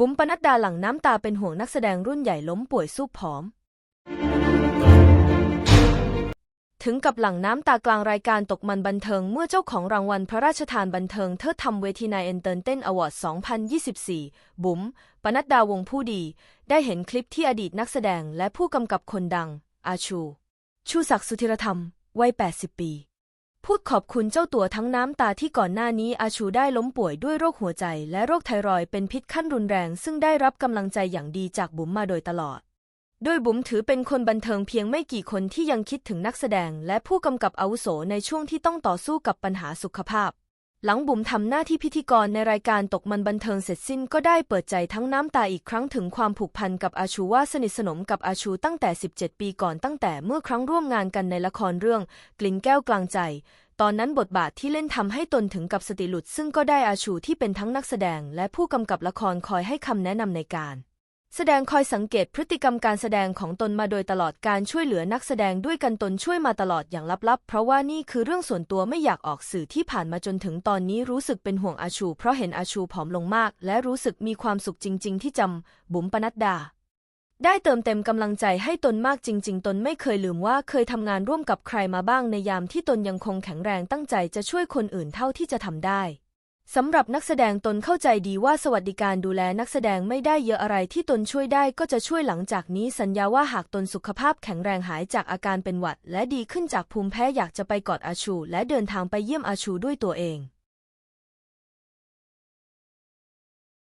บุ๋มปนัดดาหลังน้ำตาเป็นห่วงนักแสดงรุ่นใหญ่ล้มป่วยสู้ผอม ถึงกับหลังน้ำตากลางรายการตกมันบันเทิงเมื่อเจ้าของรางวัลพระราชทานบันเทิงเทิดทำเวทีนายเอ็นเตอร์เทนอวอร์ด 2024 บุ๋มปนัดดาวงผู้ดี ได้เห็นคลิปที่อดีตนักแสดงและผู้กำกับคนดัง อาชู ชูศักดิ์สุธิรธรรม วัย 80 ปี พูดขอบคุณเจ้าตัวทั้งน้ำตาที่ก่อนหน้านี้อาชูได้ล้มป่วยด้วยโรคหัวใจ และโรคไทรอยเป็นพิษขั้นรุนแรง ซึ่งได้รับกำลังใจอย่างดีจากบุ๋มมาโดยตลอด โดยบุ๋มถือเป็นคนบันเทิงเพียงไม่กี่คนที่ยังคิดถึงนักแสดง และผู้กำกับอาวุโสในช่วงที่ต้องต่อสู้กับปัญหาสุขภาพ หลังบุ๋มทำหน้าที่พิธีกรในรายการตกมันบันเทิงเสร็จสิ้นก็ได้เปิดใจทั้งน้ำตาอีกครั้งถึงความผูกพันกับอาชูว่าสนิทสนมกับอาชูตั้งแต่ 17 ปีก่อนตั้งแต่เมื่อครั้งร่วมงานกันในละครเรื่อง กลิ่นแก้วกลางใจ ตอนนั้นบทบาทที่เล่นทำให้ตนถึงกับสติหลุด ซึ่งก็ได้อาชูที่เป็นทั้งนักแสดง และผู้กำกับละครคอยให้คำแนะนำในการ แสดงคอยสังเกตพฤติกรรมการแสดงของตนมาโดยตลอดการช่วยเหลือนักแสดงด้วยกันตนช่วยมาตลอดอย่างลับๆ เพราะว่านี่คือเรื่องส่วนตัวไม่อยากออกสื่อที่ผ่านมาจนถึงตอนนี้รู้สึกเป็นห่วงอาชู เพราะเห็นอาชูผอมลงมาก และรู้สึกมีความสุขจริง ๆ ที่จำบุ๋มปนัดดา ได้เติมเต็มกำลังใจให้ตนมากจริง ๆ ตนไม่เคยลืมว่าเคยทำงานร่วมกับใครมาบ้างในยามที่ตนยังคงแข็งแรงตั้งใจจะช่วยคนอื่นเท่าที่จะทำได้ สำหรับนักแสดงตนเข้าใจดีว่าสวัสดิการดูแลนักแสดงไม่ได้เยอะอะไรที่ตนช่วยได้ก็จะช่วยหลังจากนี้สัญญาว่าหากตนสุขภาพแข็งแรงหายจากอาการเป็นหวัด และดีขึ้นจากภูมิแพ้อยากจะไปกอดอาชู และเดินทางไปเยี่ยมอาชูด้วยตัวเอง